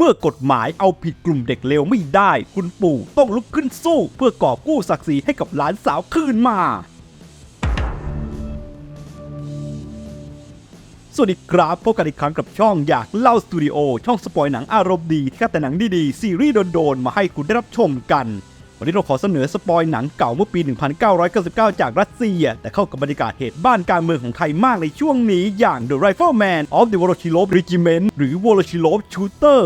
เมื่อกฎหมายเอาผิดกลุ่มเด็กเลวไม่ได้ คุณปู่ต้องลุกขึ้นสู้เพื่อกอบกู้ศักดิ์ศรีให้กับหลานสาวคืนมาสวัสดีครับพบกันอีกครั้งกับช่องอยากเล่าสตูดิโอช่องสปอยหนังอารมณ์ดีแค่แต่หนังดีๆ ซีรีส์โดนๆ มาให้คุณได้รับชมกัน วันนี้เราขอเสนอสปอยหนังเก่าเมื่อปี 1999 จากรัสเซีย แต่เข้ากับบรรยากาศเหตุบ้านการเมืองของไทยมากในช่วงนี้อย่าง The Rifleman of the Voroshilov Regiment หรือ Voroshilov Shooter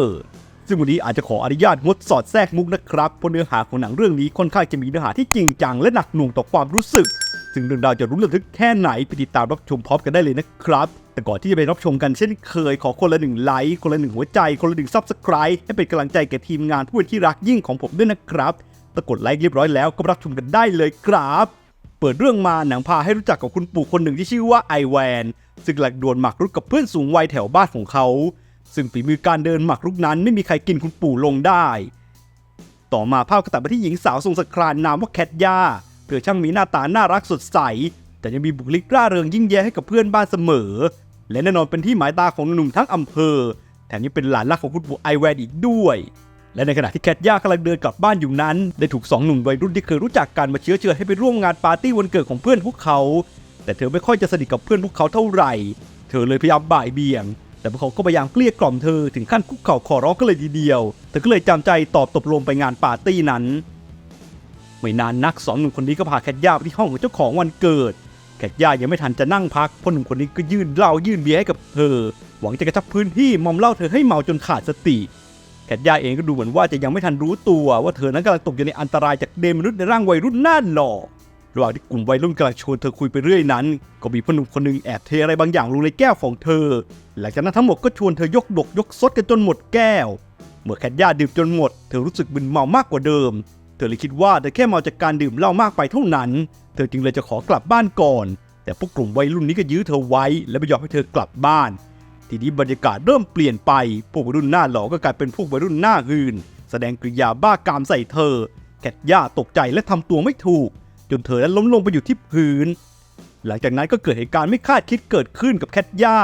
ซึ่งวันนี้อาจจะขออนุญาตงดสอดแทรกมุกนะครับเพราะเนื้อหาของหนังเรื่องนี้ค่อนข้างจะมีเนื้อหาที่จริงจังและหนักหน่วงต่อความรู้สึก ซึ่งเรื่องราวจะรุนระทึกแค่ไหนไปติดตามรับชมพร้อมกันได้เลยนะครับแต่ก่อนที่จะไปรับชมกันเช่นเคยขอคนละหนึ่งไลค์คนละหนึ่งหัวใจ คนละหนึ่งซับสไคร b e ให้เป็นกำลังใจแก่ทีมงานผู้เป็นที่รักยิ่งของผมด้วยนะครับ ถ้ากดไลค์เรียบร้อยแล้วก็รับชมกันได้เลยครับ เปิดเรื่องมาหนังพาให้รู้จักกับคุณปู่คนหนึ่งที่ชื่อว่าไอแวนซึ่งกำลังดวลหมากรุกกับเพื่อนสูงวัยแถวบ้านของเขา ซึ่งฝีมือการเดินหมากรุกนั้นไม่มีใครกินคุณปู่ลงได้ ต่อมาภาพก็ตัดไปที่หญิงสาวทรงสครานนามว่าแคทยาเธอช่างมีหน้าตาน่ารักสดใส แต่ยังมีบุคลิกร่าเริงยิ่งแย้ให้กับเพื่อนบ้านเสมอ และแน่นอนเป็นที่หมายตาของหนุ่มทั้งอำเภอ แถมยังเป็นหลานรักของคุณปู่ไอแวนอีกด้วย และในขณะที่แคทย่ากำลังเดินกลับบ้านอยู่นั้น ได้ถูกสองหนุ่มวัยรุ่นที่เคยรู้จักกันมาเชื้อเชิญให้ไปร่วมงานปาร์ตี้วันเกิดของเพื่อนพวกเขา แต่เธอไม่ค่อยจะสนิทกับเพื่อนพวกเขาเท่าไหร่ เธอเลยพยายามบ่ายเบี่ยง แต่พวกเขาก็พยายามเกลี้ยกล่อมเธอถึงขั้นคุกเข่าขอร้องกันเลยทีเดียว เธอก็เลยจำใจตอบตกลงไปงานปาร์ตี้นั้น ไม่นานนักสองหนุ่มคนนี้ก็พาแคทย่าไปที่ห้องของเจ้าของวันเกิด แคทย่ายังไม่ทันจะนั่งพักพ่อหนุ่มคนนี้ก็ยื่นเหล้ายื่นเบียร์ให้กับเธอ หวังจะกระชับพื้นที่มอมเหล้าเธอให้เมาจนขาดสติ แคทย่าเองก็ดูเหมือนว่าจะยังไม่ทันรู้ตัวว่าเธอนั้นกำลังตกอยู่ในอันตรายจากเดมนุษย์ในร่างวัยรุ่นหน้าหล่อระหว่างที่กลุ่มวัยรุ่นกำลังชวนเธอคุยไปเรื่อยนั้น ก็มีพ่อหนุ่มคนหนึงแอบเทอะไรบางอย่างลงในแก้วของเธอ หลังจากนั้นทั้งหมดก็ชวนเธอยกดกยกซดกันจนหมดแก้ว เมื่อแคทย่าดื่มจนหมด เธอรู้สึกมึนเมามากกว่าเดิม เธอเลยคิดว่าเธอแค่เมาจากการดื่มเหล้ามากไปเท่านั้น เธอจึงเลยจะขอกลับบ้านก่อน แต่พวกกลุ่มวัยรุ่นนี้ก็ยื้อเธอไว้ และไม่ยอมให้เธอกลับบ้าน ทีนี้บรรยากาศเริ่มเปลี่ยนไป พวกวัยรุ่นหน้าหล่อก็กลายเป็นพวกวัยรุ่นหน้าหืน แสดงกริยาบ้ากามใส่เธอ แคทย่าตกใจและทำตัวไม่ถูก จนเธอนั้นล้มลงไปอยู่ที่พื้น หลังจากนั้นก็เกิดเหตุการณ์ไม่คาดคิดเกิดขึ้นกับแคทย่า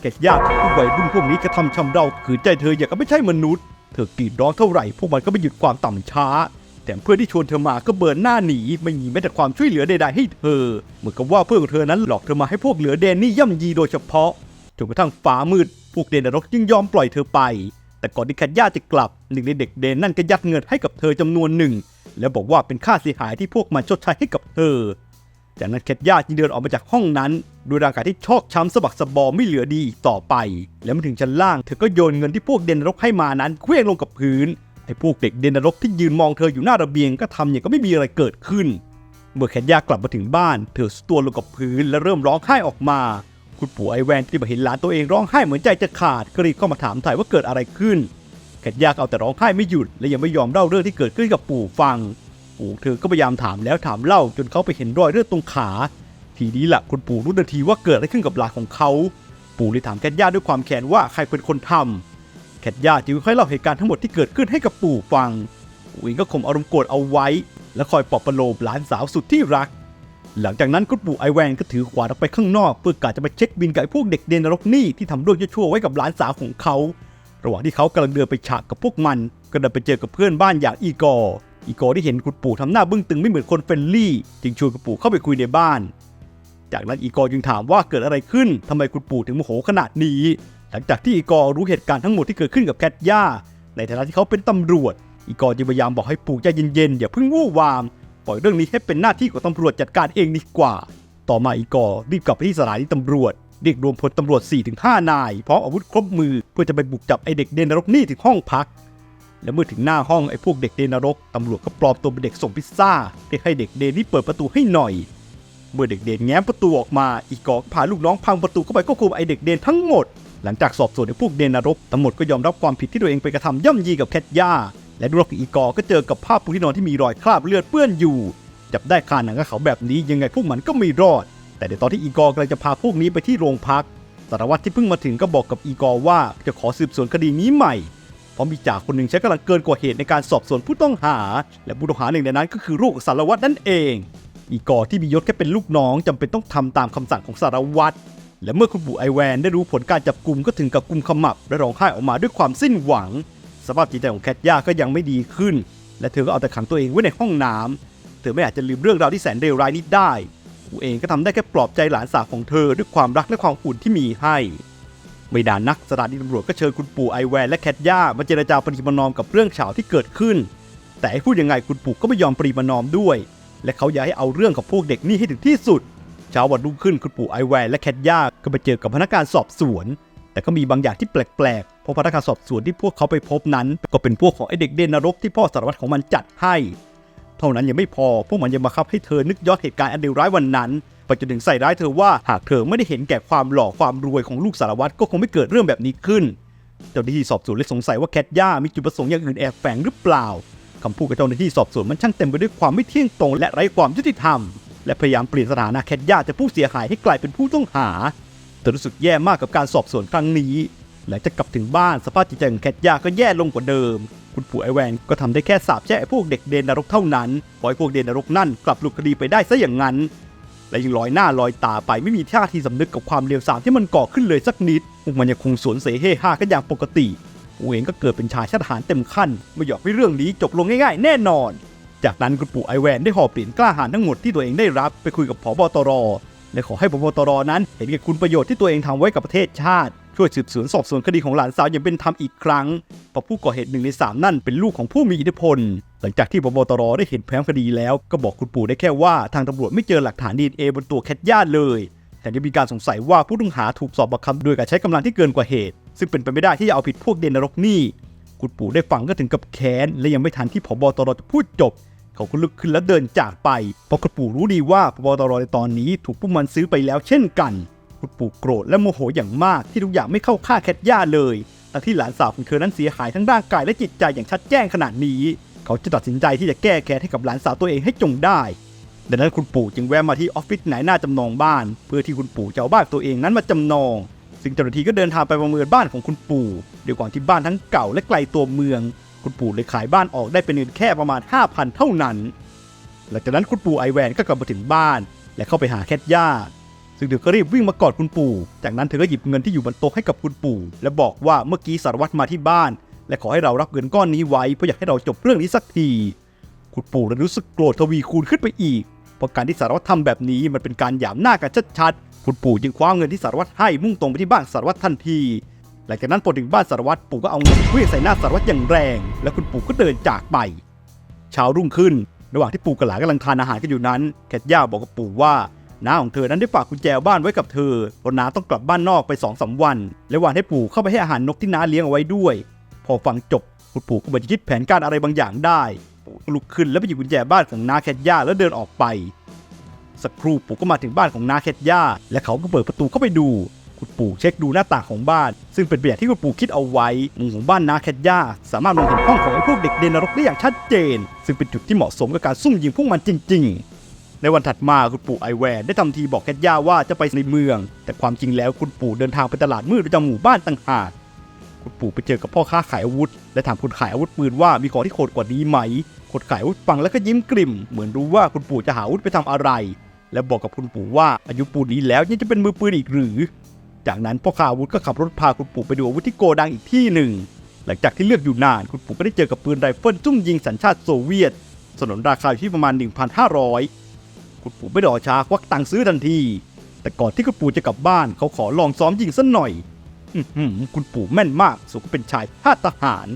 แคทย่าถูกวัยรุ่นพวกนี้กระทำชำเราขืนใจเธออย่างกับไม่ใช่มนุษย์ เธอกรีดร้องเท่าไหร่พวกมันก็ไม่หยุดความต่ำช้าแถมเพื่อนที่ชวนเธอมาก็เบิร์นหน้าหนี ไม่มีแม้แต่ความช่วยเหลือใดๆให้เธอ เหมือนกับว่าเพื่อนของเธอนั้นหลอกเธอมาให้พวกเหลือเดนนี่ย่ำยีโดยเฉพาะ จนกระทั่งฟ้ามืด พวกเดนนรกจึงยอมปล่อยเธอไป แต่ก่อนที่แคทย่าจะกลับหนึ่งในเด็กเดนนั่นก็ยัดเงินให้กับเธอจำนวนหนึ่ง แล้วบอกว่าเป็นค่าเสียหายที่พวกมันชดใช้ให้กับเธอ จากนั้นแคทย่าจึงเดินออกมาจากห้องนั้นด้วยร่างกายที่ชอกช้ำสะบักสะบอมไม่เหลือดีอีกต่อไป แล้วมาถึงชั้นล่างเธอก็โยนเงินที่พวกเดนนรกให้มานั้นเคลื่องลงกับพื้นไอ้พวกเด็กเดนนรกที่ยืนมองเธออยู่หน้าระเบียงก็ทำอย่างก็ไม่มีอะไรเกิดขึ้น เมื่อแคทย่ากลับมาถึงบ้าน เธอสตัวลงกับพื้นและเริ่มร้องไห้ออกมา คุณปู่ไอแวนที่มาเห็นหลานตัวเองร้องไห้เหมือนใจจะขาดก็รีบเข้ามาถามถ่ายว่าเกิดอะไรขึ้นแคทยากเอาแต่ร้องไห้ไม่หยุดและยังไม่ยอมเล่าเรื่องที่เกิดขึ้นกับปู่ฟัง ปู่เธอก็พยายามถามแล้วถามเล่าจนเขาไปเห็นรอยเลือดตรงขา ทีนี้แหละคุณปู่รู้ทันทีว่าเกิดอะไรขึ้นกับหลานของเขา ปู่เลยถามแคทยาด้วยความแค้นว่าใครเป็นคนทำแคทยาจึงค่อยเล่าเหตุการณ์ทั้งหมดที่เกิดขึ้นให้กับปู่ฟังปู่เองก็ข่มอารมณ์โกรธเอาไว้ และคอยปลอบประโลมหลานสาวสุดที่รัก หลังจากนั้นคุณปู่ไอแวนก็ถือขวานออกไปข้างนอกเพื่อกะจะไปเช็คบินกับไอ้พวกเด็กเดนนรกนี่ที่ทำเรื่องชั่วๆไว้กับหลานสาวของเขา ระหว่างที่เขากำลังเดินไปฉากกับพวกมัน ก็เดินไปเจอกับเพื่อนบ้านอย่างอีกอร์อีกอร์ที่เห็นคุณปู่ทำหน้าบึ้งตึงไม่เหมือนคนเฟรนลี่ จึงชวนคุณปู่เข้าไปคุยในบ้าน จากนั้นอีกอร์จึงถามว่าเกิดอะไรขึ้นทำไมคุณปู่ถึงโมโหขนาดนี้ หลังจากที่อีกอร์รู้เหตุการณ์ทั้งหมดที่เกิดขึ้นกับแคทย่าในฐานะที่เขาเป็นตำรวจ อีกอร์จึงพยายามบอกให้ปู่ใจเย็นๆอย่าเพิ่งวู่วาม ปล่อยเรื่องนี้ให้เป็นหน้าที่ของตำรวจจัดการเองดีกว่า ต่อมาอีกอร์รีบกลับไปที่สถานีตำรวจเรียกรวมพลตำรวจ 4-5 นายพร้อมอาวุธครบมือเพื่อจะไปบุกจับไอเด็กเดนนรกนี่ถึงห้องพัก และเมื่อถึงหน้าห้องไอ้พวกเด็กเดนนรกตำรวจก็ปลอมตัวเป็นเด็กส่งพิซซ่าเรียกให้เด็กเดนนี่เปิดประตูให้หน่อย เมื่อเด็กเดนแง้มประตูออกมาอีกอก็พาลูกน้องพังประตูเข้าไปควบคุมไอเด็กเดนทั้งหมด หลังจากสอบสวนไอ้พวกเดนนรกตำรวจก็ยอมรับความผิดที่ตัวเองไปกระทำย่ำยีกับแคทย่าและดูรอกอีกอก็เจอกับผ้าปูที่นอนที่มีรอยคราบเลือดเปื้อนอยู่ จับได้คาหนังกับเขาแบบนี้ยังไงพวกมันก็ไม่รอด แต่ในตอนที่อีกอร์กำลังจะพาพวกนี้ไปที่โรงพักสารวัตรที่เพิ่งมาถึงก็บอกกับอีกอร์ว่าจะขอสืบสวนคดีนี้ใหม่เพราะมีจ่าคนหนึ่งใช้กำลังเกินกว่าเหตุในการสอบสวนผู้ต้องหา และผู้ต้องหาหนึ่งในนั้นก็คือลูกสารวัตรนั่นเอง อีกอร์ที่มียศแค่เป็นลูกน้องจำเป็นต้องทำตามคำสั่งของสารวัตรและเมื่อคุณปู่ไอแวนได้รู้ผลการจับกลุ่มก็ถึงกับกุมขมับและร้องไห้ออกมาด้วยความสิ้นหวัง สภาพจิตใจของแคทย่าก็ยังไม่ดีขึ้น และเธอก็เอาแต่ขังตัวเองไว้ในห้องน้ำเธอไม่อาจจะลืมเรื่องราวที่แสนเลวร้ายนี้ได้กูเองก็ทำได้แค่ปลอบใจหลานสาวของเธอด้วยความรักและความอุ่นที่มีให้ ไม่ดานนักสถานีตำรวจก็เชิญคุณปู่ไอแวนและแคทย่ามาเจรจาปฏิบัตินอมกับเรื่องเฉาที่เกิดขึ้น แต่ให้พูดยังไงคุณปู่ก็ไม่ยอมปฏิบัตินอมด้วย และเขาอยากให้เอาเรื่องกับพวกเด็กนี่ให้ถึงที่สุดเช้าวันรุ่งขึ้นคุณปู่ไอแวนและแคทย่าก็ไปเจอกับพนักงานสอบสวน แต่ก็มีบางอย่างที่แปลกๆ เพราะพนักงานสอบสวนที่พวกเขาไปพบนั้น ก็เป็นพวกของไอเด็กเด่นนรกที่พ่อสารวัตรของมันจัดให้ เท่านั้นยังไม่พอ พวกมันยังมาคับให้เธอนึกย้อนเหตุการณ์อันเลวร้ายวันนั้น ไปจนถึงใส่ร้ายเธอว่าหากเธอไม่ได้เห็นแก่ความหล่อความรวยของลูกสารวัตรก็คงไม่เกิดเรื่องแบบนี้ขึ้น เจ้าหน้าที่สอบสวนเลยสงสัยว่าแคทย่ามีจุดประสงค์อย่างอื่นแอบแฝงหรือเปล่าคำพูดกับเจ้าหน้าที่สอบสวนมันช่างเต็มไปด้วยความไม่เที่ยงตรงและไร้ความยุติธรรม และพยายามเปลี่ยนสถานะแคทย่าจากผู้เสียหายให้กลายเป็นผู้ต้องหา เธอรู้สึกแย่มากกับการสอบสวนครั้งนี้ หลังจากกลับถึงบ้านสภาพจิตใจของแคทยาก็แย่ลงกว่าเดิม คุณปู่ไอแวนก็ทำได้แค่สาบแช่งพวกเด็กเดนนรกเท่านั้นปล่อยพวกเดนนรกนั่นกลับหลุดคดีไปได้ซะอย่างนั้น และยังลอยหน้าลอยตาไปไม่มีท่าทีสำนึกกับความเลวทรามที่มันก่อขึ้นเลยสักนิดพวกมันยังคงสวนเสเฮฮากันอย่างปกติกูเองก็เกิดเป็นชายชาติทหารเต็มขั้นไม่อยากให้เรื่องนี้จบลงง่ายๆ แน่นอน จากนั้นคุณปู่ไอแวนได้หอบเหรียญกล้าหาญทั้งหมดที่ตัวเองได้รับไปคุยกับผบตร และขอให้ผบตรนั้น เห็นแก่คุณประโยชน์ที่ตัวเองทำไว้กับประเทศชาติ ช่วยสืบสวนสอบสวนคดีของหลานสาวอย่างเป็นธรรมอีกครั้งเพราะผู้ก่อเหตุหนึ่งในสามนั่นเป็นลูกของผู้มีอิทธิพล หลังจากที่พบตรได้เห็นแฟ้มคดีแล้วก็บอกคุณปู่ได้แค่ว่าทางตำรวจไม่เจอหลักฐานดีเอบนตัวแคทย่าเลยแต่ยังมีการสงสัยว่าผู้ต้องหาถูกสอบปากคำโดยการใช้กำลังที่เกินกว่าเหตุ ซึ่งเป็นไปไม่ได้ที่จะเอาผิดพวกเดนนรกนี่คุณปู่ได้ฟังก็ถึงกับแค้นและยังไม่ทันที่ผบตรจะพูดจบ เขาก็ลุกขึ้นแล้วเดินจากไปเพราะคุณปู่รู้ดีว่าพบตรในตอนนี้ถูกพวกมันซื้อไปแล้วเช่นกันคุณปู่โกรธและโมโหอย่างมากที่ทุกอย่างไม่เข้าค่าแคทย่าเลยแต่ที่หลานสาวของเธอนั้นเสียหายทั้งร่างกายและจิตใจอย่างชัดแจ้งขนาดนี้ เขาจะตัดสินใจที่จะแก้แค้นให้กับหลานสาวตัวเองให้จงได้ดังนั้นคุณปู่จึงแวะมาที่ออฟฟิศไหนหน้าจำนองบ้าน เพื่อที่คุณปู่จะเอาบ้านตัวเองนั้นมาจำนอง ซึ่งเจ้าหน้าที่ก็เดินทางไปประเมินบ้านของคุณปู่ด้วยความที่บ้านทั้งเก่าและไกลตัวเมือง คุณปู่เลยขายบ้านออกได้เป็นเงินแค่ประมาณ 5,000 เท่านั้น หลังจากนั้นคุณปู่ไอแวนก็กลับมาถึงบ้าน และเข้าไปหาแคทย่าซึ่งเธอก็รีบวิ่งมากอดคุณปู่ จากนั้นเธอก็หยิบเงินที่อยู่บนโต๊ะให้กับคุณปู่ และบอกว่าเมื่อกี้สารวัตรมาที่บ้าน และขอให้เรารับเงินก้อนนี้ไว้เพื่ออยากให้เราจบเรื่องนี้สักที คุณปู่เลยรู้สึกโกรธทวีคูณขึ้นไปอีก เพราะการที่สารวัตรทำแบบนี้มันเป็นการหยามหน้ากันชัดๆ คุณปู่จึงคว้าเงินที่สารวัตรให้มุ่งตรงไปที่บ้านสารวัตรทันที หลังจากนั้นพอถึงบ้านสารวัตรปู่ก็เอาเงินเคลื่องใส่หน้าสารวัตรอย่างแรง และคุณปู่ก็เดินจากไป เช้ารุ่งขึ้น ระหว่างที่ปู่กับหลานกำลังทานอาหารกันอยู่นั้น แคทย่าบอกกับปู่ว่าน้าของเธอนั้นได้ฝากกุญแจบ้านไว้กับเธอเพราะน้าต้องกลับบ้านนอกไปสองสาวัน และวานให้ปู่เข้าไปให้อาหารนกที่น้าเลี้ยงเอาไว้ด้วย พอฟังจบคุณปู่ก็เหมือนจะคิดแผนการอะไรบางอย่างได้ ปู่ลุกขึ้นแล้วไปหยิบกุญแจบ้านของน้าแคทย่าแล้วเดินออกไป สักครู่ปู่ก็มาถึงบ้านของน้าแคทย่าและเขาก็เปิดประตูเข้าไปดู คุณปู่เช็คดูหน้าต่างของบ้าน ซึ่งเป็นแบบที่คุณปู่คิดเอาไว้มุมของบ้านนาแคทย่าสามารถมองเห็นห้องของไอ้พวกเด็กเดนนรกได้อย่างชัดเจน ซึ่งเป็นจุดที่เหมาะสมกับการซุ่มยิงพวกมันจริง ๆในวันถัดมาคุณปู่ไอแวนได้ทำทีบอกแคทย่าว่าจะไปในเมือง แต่ความจริงแล้วคุณปู่เดินทางไปตลาดมืดประจำหมู่บ้านต่างหากคุณปู่ไปเจอกับพ่อค้าขายอาวุธ และถามคนขายอาวุธปืนว่ามีของที่โหดกว่านี้ไหมคนขายอาวุธฟังแล้วก็ยิ้มกลิ่ม เหมือนรู้ว่าคุณปู่จะหาอาวุธไปทำอะไร และบอกกับคุณปู่ว่าอายุปูนนี้แล้วยังจะเป็นมือปืนอีกหรือ จากนั้นพ่อค้าวุธก็ขับรถพาคุณปู่ไปดูอาวุธที่โกดังอีกที่หนึ่ง หลังจากที่เลือกอยู่นานคุณปู่ก็ได้เจอกับปืนไรเฟิลซุ่มยิงสัญชาติโซเวียต สนนราคาอยู่ที่ประมาณ 1,500 คุณปู่ไม่รอช้าควักตังค์ซื้อทันที แต่ก่อนที่คุณปู่จะกลับบ้านเขาขอลองซ้อมยิงสักหน่อยอื้อหือคุณปู่แม่นมากสมกับเป็นชายทาทหาร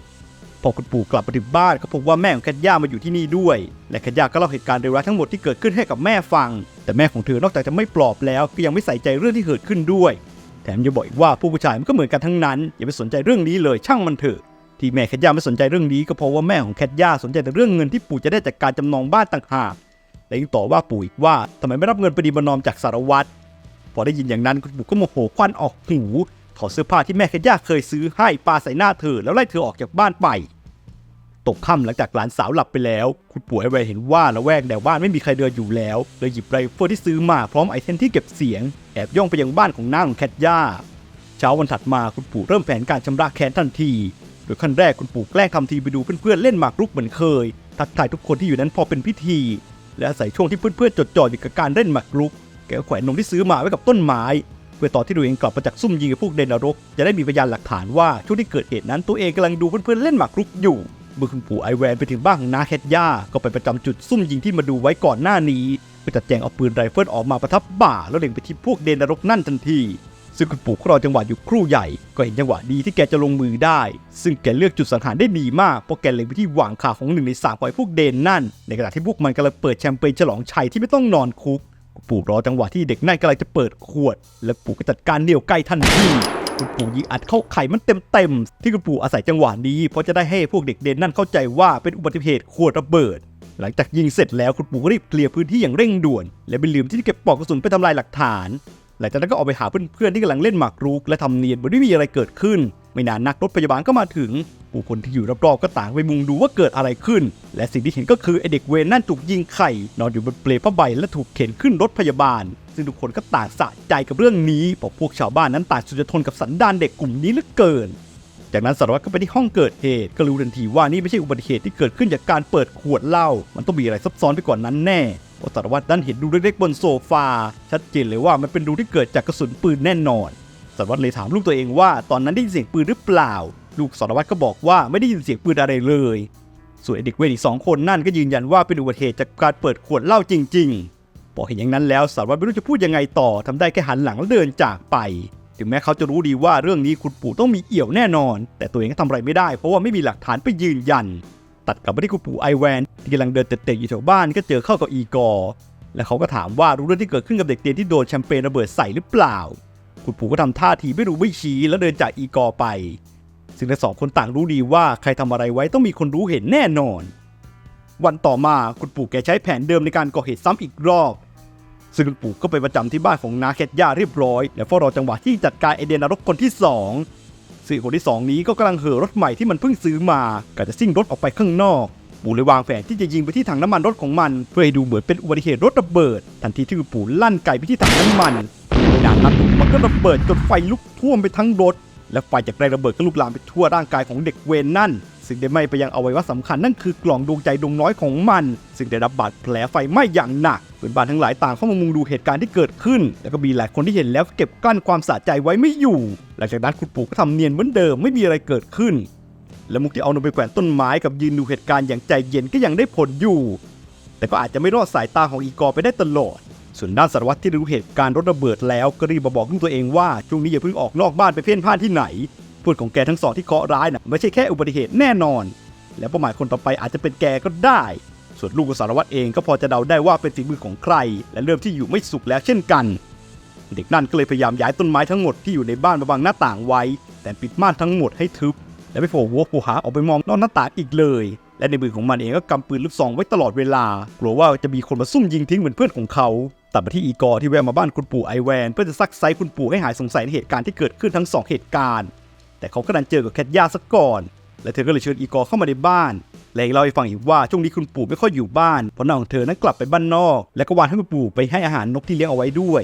พอคุณปู่กลับมาถึงบ้านก็พบว่าแม่ของแคทย่ามาอยู่ที่นี่ด้วย และแคทย่าก็เล่าเหตุการณ์เลวร้ายทั้งหมดที่เกิดขึ้นให้กับแม่ฟัง แต่แม่ของเธอนอกจากจะไม่ปลอบแล้วก็ยังไม่ใส่ใจเรื่องที่เกิดขึ้นด้วย แถมยังบอกอีกว่าผู้ผู้ชายมันก็เหมือนกันทั้งนั้น อย่าไปสนใจเรื่องนี้เลยช่างมันเถอะที่แม่แคทย่าไม่สนใจเรื่องนี้ก็เพราะว่าแม่ของแคทย่าสนใจแต่เรื่องเงินที่ปู่จะได้จากการจำนองบ้านต่างหากและยังต่อว่าปู่อีกว่าทำไมไม่รับเงินปฏิบัตินอมจากสารวัตรพอได้ยินอย่างนั้นคุณปู่ก็โมโหควันออกหูถอดเสื้อผ้าที่แม่แคทย่าเคยซื้อให้ปาใส่หน้าเธอแล้วไล่เธอออกจากบ้านไป ตกค่ำหลังจากหลานสาวหลับไปแล้ว คุณปู่ไอแวร์เห็นว่าละแวกแถวบ้านไม่มีใครเดินอยู่แล้ว เลยหยิบไรเฟิลที่ซื้อมาพร้อมไอเทมที่เก็บเสียง แอบย่องไปยังบ้านของนางของแคทย่า เช้าวันถัดมาคุณปู่เริ่มแผนการชำระแค้นทันที โดยขั้นแรกคุณปู่แกล้งทำทีไปดูเพื่อนๆเล่นหมากรุกเหมือนเคย ทักทายทุกคนที่อยู่นั้นพอเป็นพิธี และอาศัยช่วงที่เพื่อนๆจดจ่ออยู่กับการเล่นหมากรุก แกแขวนนมที่ซื้อมาไว้กับต้นไม้เพื่อตอนที่ตัวเองกลับมาจากซุ่มยิงกับพวกเดนนรก จะได้มีพยานหลักฐานว่าช่วงที่เกิดเหตุนั้นตัวเองกำลังดูเพื่อนๆเล่นหมากรุกอยู่ เมื่อคุณปู่ไอแวนไปถึงบ้านของนาแคทย่าก็ไปประจำจุดซุ่มยิงที่มาดูไว้ก่อนหน้านี้เพื่อจัดแจงเอาปืนไรเฟิลออกมาประทับบ่า แล้วเล็งไปที่พวกเดนนรกนั่นทันทีซึ่งคุณปู่ก็รอจังหวะอยู่ครู่ใหญ่ ก็เห็นจังหวะดีที่แกจะลงมือได้ ซึ่งแกเลือกจุดสังหารได้ดีมากเพราะแกเล็งไปที่หว่างขาของหนึ่งในสามของไอ้พวกเดนนั่น ในขณะที่พวกมันกำลังเปิดแชมเปญฉลองชัยที่ไม่ต้องนอนคุก ปู่รอจังหวะที่เด็กนั่นกำลังจะเปิดขวด และปู่ก็จัดการเหนี่ยวไกลทันที คุณปู่ยิงอัดเข้าไข่มันเต็มๆที่คุณปู่อาศัยจังหวะนี้ เพราะจะได้ให้พวกเด็กเดนนั่นเข้าใจว่าเป็นอุบัติเหตุขวดระเบิด หลังจากยิงเสร็จแล้วคุณปู่ก็รีบเคลียร์พื้นที่อย่างเร่งด่วน และไม่ลืมที่จะเก็บปลอกกระสุนไปทำลายหลักฐาน หลังจากนั้นก็ออกไปหาเพื่อนๆที่กำลังเล่นหมากรุกและทำเนียนเหมือนไม่มีอะไรเกิดขึ้น ไม่นานนักรถพยาบาลก็มาถึง ผู้คนที่อยู่รอบๆก็ต่างไปมุงดูว่าเกิดอะไรขึ้น และสิ่งที่เห็นก็คือไอเด็กเวรนั่นถูกยิงไข่ นอนอยู่บนเปลผ้าใบและถูกเข็นขึ้นรถพยาบาล ซึ่งทุกคนก็ต่างสะใจกับเรื่องนี้เพราะพวกชาวบ้านนั้นต่างสุดจะทนกับสันดานเด็กกลุ่มนี้เหลือเกินจากนั้นสารวัตรก็ไปที่ห้องเกิดเหตุก็รู้ทันทีว่านี่ไม่ใช่อุบัติเหตุที่เกิดขึ้นจากการเปิดขวดเหล้ามันต้องมีอะไรซับซ้อนไปกว่านั้นแน่เพราะสารวัตรนั้นเห็นรูเล็กๆบนโซฟา ชัดเจนเลยว่ามันเป็นรูที่เกิดจากกระสุนปืนแน่นอน สารวัตรเลยถามลูกตัวเองว่าตอนนั้นได้ยินเสียงปืนหรือเปล่า ลูกสารวัตรก็บอกว่าไม่ได้ยินเสียงปืนอะไรเลย ส่วนเด็กเวรอีกสองคนนั่นก็ยืนยันว่าเป็นอุบัติเหตุจากการเปิดขวดเหล้าจริง ๆ พอเห็นอย่างนั้นแล้วสารวัตรไม่รู้จะพูดยังไงต่อทำได้แค่หันหลังแล้วเดินจากไป ถึงแม้เขาจะรู้ดีว่าเรื่องนี้คุณปู่ต้องมีเอี่ยวแน่นอน แต่ตัวเองก็ทำอะไรไม่ได้เพราะว่าไม่มีหลักฐานไปยืนยัน ตัดกลับมาที่คุณปู่ไอแวนที่กำลังเดินเตะๆอยู่แถวบ้านก็เจอเข้ากับอีกอและเขาก็ถามว่ารู้เรื่องที่เกิดขึ้นกับเด็กเตียนที่โดนแชมเปญระเบิดใส่หรือเปล่า คุณปู่ก็ทำท่าทีไม่รู้ไม่ชี้แล้วเดินจากอีกอไป ซึ่งทั้งสองคนต่างรู้ดีว่าใครทำอะไรไว้ต้องมีคนรู้เห็นแน่นอน วันต่อมาคุณปู่แกใช้แผนเดิมในการก่อเหตุซ้ำอีกรอบ ซึ่งคุณปู่ก็ไปประจำที่บ้านของนาแคทยาเรียบร้อย และเฝ้ารอจังหวะที่จัดการไอเดียนรกคนที่สองซึ่งคนที่สองนี้ก็กำลังเห่อรถใหม่ที่มันเพิ่งซื้อมากะจะซิ่งรถออกไปข้างนอกปู่เลยวางแผนที่จะยิงไปที่ถังน้ำมันรถของมัน เพื่อให้ดูเหมือนเป็นอุบัติเหตุรถระเบิด ทันทีที่คุณปู่ลั่นไกไปที่ถังน้ำมัน ไม่นานนักมันก็ระเบิดจนไฟลุกท่วมไปทั้งรถ และไฟจากแรงระเบิดก็ลุกลามไปทั่วร่างกายของเด็กเวนนั่น ซึ่งได้ไหม้ไปยังอวัยวะสำคัญนั่นคือกล่องดวงใจดวงน้อยของมัน ซึ่งได้รับบาดแผลไฟไหม้อย่างหนักเพื่อนบ้านทั้งหลายต่างเข้ามามุงดูเหตุการณ์ที่เกิดขึ้น แล้วก็มีหลายคนที่เห็นแล้วเก็บกลั้นความสะใจไว้ไม่อยู่ หลังจากนั้นคุณปู่ก็ทำเนียนเหมือนเดิมไม่มีอะไรเกิดขึ้น และมุกที่เอานมไปแขวนต้นไม้กับยืนดูเหตุการณ์อย่างใจเย็นก็ยังได้ผลอยู่ แต่ก็อาจจะไม่รอดสายตาของอีกอไปได้ตลอด ส่วนด้านสารวัตรที่รู้เหตุการณ์รถระเบิดแล้วก็รีบมาบอกลูกตัวเองว่าช่วงนี้อย่าเพิ่งออกนอกบ้านไปเพ่นพ่านที่ไหนพูดของแกทั้งสองที่เคาะร้ายน่ะไม่ใช่แค่อุบัติเหตุแน่นอน และเป้าหมายคนต่อไปอาจจะเป็นแกก็ได้ ส่วนลูกของสารวัตรเองก็พอจะเดาได้ว่าเป็นฝีมือของใคร และเริ่มที่อยู่ไม่สุขแล้วเช่นกัน เด็กนั่นก็เลยพยายามย้ายต้นไม้ทั้งหมดที่อยู่ในบ้านมาบังหน้าต่างไว้ แต่ปิดม่านทั้งหมดให้ทึบ และไม่โผล่หัวโผล่หาออกไปมองนอกหน้าต่างอีกเลยและในมือของมันเองก็กำปืนลูกซองไว้ตลอดเวลา กลัวว่าจะมีคนมาซุ่มยิงทิ้งเหมือนเพื่อนของเขา ตัดมาที่อีกอร์ที่แวะมาบ้านคุณปู่ไอแวน เพื่อจะซักไซคุณปู่ให้หายสงสัยในเหตุการณ์ที่เกิดขึ้นทั้งสองเหตุการณ์ แต่เขาก็ดันเจอกับแคทย่าซะก่อน และเธอก็เลยเชิญอีกอร์เข้ามาในบ้านและเล่าให้ฟังอีกว่าช่วงนี้คุณปู่ไม่ค่อยอยู่บ้านเพราะน้องเธอนั้นกลับไปบ้านนอก และก็วานให้คุณปู่ไปให้อาหารนกที่เลี้ยงเอาไว้ด้วย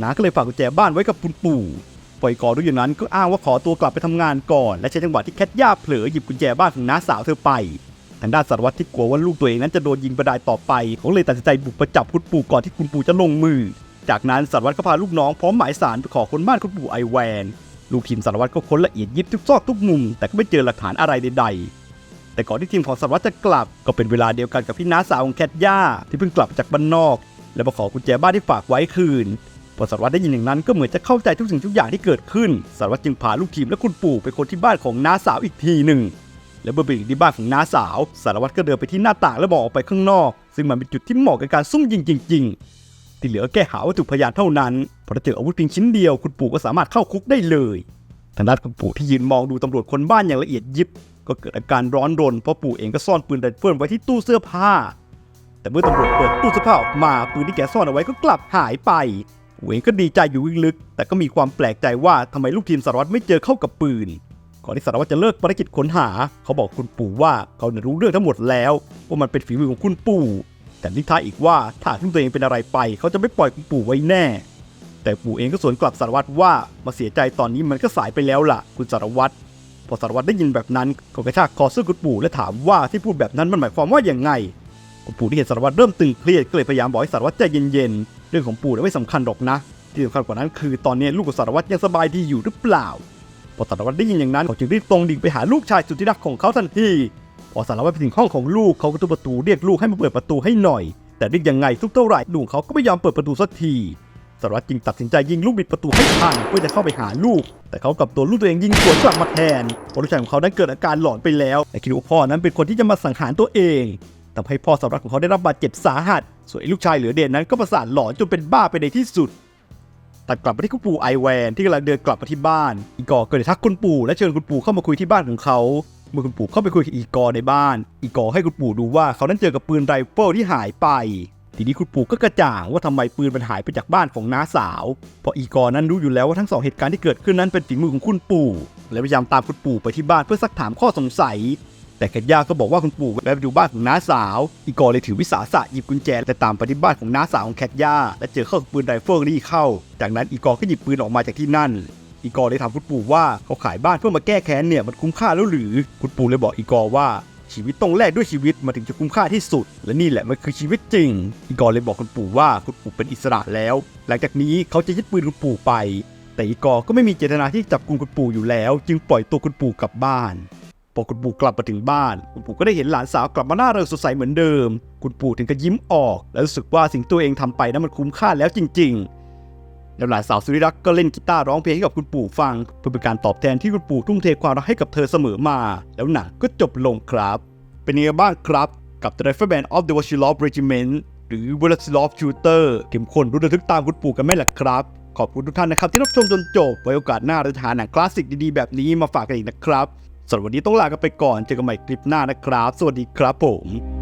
น้าก็เลยฝากกุญแจบ้านไว้กับคุณปู่ปล่อยกอรู้อย่างนั้นก็อ้างว่าขอตัวกลับไปทำงานก่อน และใช้จังหวะที่แคทย่าเผลอหยิบกุญแจบ้านของน้าสาวเธอไป ทางด้านสารวัตรที่กลัวว่าลูกตัวเองนั้นจะโดนยิงประดายต่อไปเขาเลยตัดสินใจบุกไปจับคุณปู่ก่อนที่คุณปู่จะลงมือ จากนั้นสารวัตรก็พาลูกน้องพร้อมหมายสารไปขอค้นบ้านคุณปู่ไอแวนลูกทีมสารวัตรก็ค้นละเอียดยิบทุกซอกทุกมุม แต่ก็ไม่เจอหลักฐานอะไรใดๆ แต่ก่อนที่ทีมของสารวัตรจะกลับ ก็เป็นเวลาเดียวกันกับที่น้าสาวของแคทย่าที่เพิ่งกลับจากบ้านนอก และมาขอกุญแจบ้านที่ฝากไว้คืนพอสารวัตรได้ยินอย่างนั้นก็เหมือนจะเข้าใจทุกสิ่งทุกอย่างที่เกิดขึ้น สารวัตรจึงพาลูกทีมและคุณปู่ไปคนที่บ้านของน้าสาวอีกทีหนึ่ง และเมื่อไปถึงที่บ้านของน้าสาว สารวัตรก็เดินไปที่หน้าต่างและมองออกไปข้างนอก ซึ่งมันเป็นจุดที่เหมาะกับการซุ่มยิงจริง ๆ ที่เหลือแค่หาวัตถุพยานเท่านั้นเพราะถ้าเจออาวุธเพียงชิ้นเดียวคุณปู่ก็สามารถเข้าคุกได้เลยทางด้านคุณปู่ที่ยืนมองดูตำรวจคนบ้านอย่างละเอียดยิบ ก็เกิดอาการร้อนรนเพราะปู่เองก็ซ่อนปืนไรเฟิลไว้ที่ตู้เสื้อผ้า แต่เมื่อตำรวจเปิดตู้เสื้อผ้าออกมาปืนที่แกซ่อนเอาไว้ก็กลับหายไปปู่เองก็ดีใจอยู่ลึกๆแต่ก็มีความแปลกใจว่าทำไมลูกทีมสารวัตรไม่เจอเข้ากับปืน ก่อนที่สารวัตรจะเลิกภารกิจค้นหา เขาบอกคุณปู่ว่าเขาเนี่ยรู้เรื่องทั้งหมดแล้วว่ามันเป็นฝีมือของคุณปู่ แต่ทิ้งท้ายอีกว่าถ้าหากตัวเองเป็นอะไรไป เขาจะไม่ปล่อยคุณปู่ไว้แน่ แต่ปู่เองก็สวนกลับสารวัตรว่ามาเสียใจตอนนี้มันก็สายไปแล้วล่ะ คุณสารวัตรพอสารวัตรได้ยินแบบนั้นก็กระชากคอเสื้อคุณปู่และถามว่าที่พูดแบบนั้นมันหมายความว่าอย่างไงคุณปู่ที่เห็นสารวัตรเริ่มตึงเครียดก็เลยพยายามบอกให้สารวัตรใจเย็นๆเรื่องของปู่ไม่สำคัญหรอกนะที่สำคัญกว่านั้นคือตอนนี้ลูกของสารวัตรยังสบายดีอยู่หรือเปล่า พอสารวัตรได้ยินอย่างนั้นเขาจึงรีบตรงดิ่งไปหาลูกชายสุดที่รักของเขาทันทีพอสารวัตรไปถึงห้องของลูกเขาก็ทุบประตูเรียกลูกให้มาเปิดประตูให้หน่อย แต่เรียกยังไงทุกเท่าไหร่ลูกเขาก็ไม่ยอมเปิดประตูสักทีสารวัตรจึงตัดสินใจยิงลูกบิดประตูให้พังเพื่อจะเข้าไปหาลูก แต่เขากลับตัวลูกตัวเองยิงสวนกลับมาแทนพราะลูกชายของเขานั้นเกิดอาการหลอนไปแล้วและคิดว่าพ่อนั้นเป็นคนที่จะมาสังหารตัวเองทำให้พ่อสารวัตรของเขาได้รับบาดเจ็บสาหัส ส่วนไอ้ลูกชายเหลือเด่นนั้นก็ประสาทหลอนจนเป็นบ้าไปในที่สุด ตัดกลับมาที่คุณปู่ไอแวนที่กำลังเดินกลับมาที่บ้าน อีกอร์ก็เลยทักคุณปู่และเชิญคุณปู่เข้ามาคุยที่บ้านของเขาเมื่อคุณปู่เข้าไปคุยกับอีกอร์ในบ้าน อีกอร์ให้คุณปู่ดูว่าเขานั้นเจอกับปืนไรเฟิลที่หายไป ทีนี้คุณปู่ก็กระจ่างว่าทำไมปืนมันหายไปจากบ้านของน้าสาว เพราะอีกอร์นั้นรู้อยู่แล้วว่าทั้งสองเหตุการณ์ที่เกิดขึ้นนั้นเป็นฝีมือของคุณปู่ และพยายามตามคุณปู่ไปที่บ้านเพื่อซักถามข้อสงสัย แต่แคทย่าก็บอกว่าคุณปู่แวะไปดูบ้านของน้าสาว อีกอร์เลยถือวิสาสะหยิบกุญแจและตามไปที่บ้านของน้าสาวของแคทย่าและเจอเข้ากับปืนไรเฟิลนี่เข้า จากนั้นอีกอร์ก็หยิบปืนออกมาจากที่นั่นอีกอร์เลยถามคุณปู่ว่าเขาขายบ้านเพื่อมาแก้แค้นเนี่ยมันคุ้มค่าแล้วหรือ คุณปู่เลยบอกอีกอร์ว่า ชีวิตต้องแลกด้วยชีวิตมาถึงจะคุ้มค่าที่สุด และนี่แหละมันคือชีวิตจริง อีกอร์เลยบอกคุณปู่ว่าคุณปู่เป็นอิสระแล้ว หลังจากนี้เขาจะยึดปืนคุณปู่ไป แต่อีกอร์ก็ไม่มีเจตนาที่จับกุมคุณปู่อยู่แล้ว จึงปล่อยตัวคุณปู่กลับบ้าน พอคุณปู่กลับมาถึงบ้าน คุณปู่ก็ได้เห็นหลานสาวกลับมาหน้าเริงสดใสเหมือนเดิม คุณปู่ถึงกับยิ้มออก และรู้สึกว่าสิ่งตัวเองทำไปนั้นมันคุ้มค่าแล้วจริง ๆ แล้วหลานสาวสุริรักษ์ก็เล่นกีตาร์ร้องเพลงให้กับคุณปู่ฟัง เพื่อเป็นการตอบแทนที่คุณปู่ทุ่มเทความรักให้กับเธอเสมอมา แล้วหนังก็จบลงครับ เป็นยังไงบ้างครับ กับ The Rifleman of the Washilov Regiment หรือ v o l o s i l o v Shooter เข้มข้นรู้ระทึกตามคุณปู่กันไหมล่ะครับขอบคุณทุกท่านนะครับที่รับชมจนจบไว้โอกาสหน้าเราจะหาหนังคลาสสิกดีๆแบบนี้มาฝากกันอีกนะครับ สำหรับวันนี้ต้องลากันไปก่อนเจอกันใหม่คลิปหน้านะครับ สวัสดีครับผม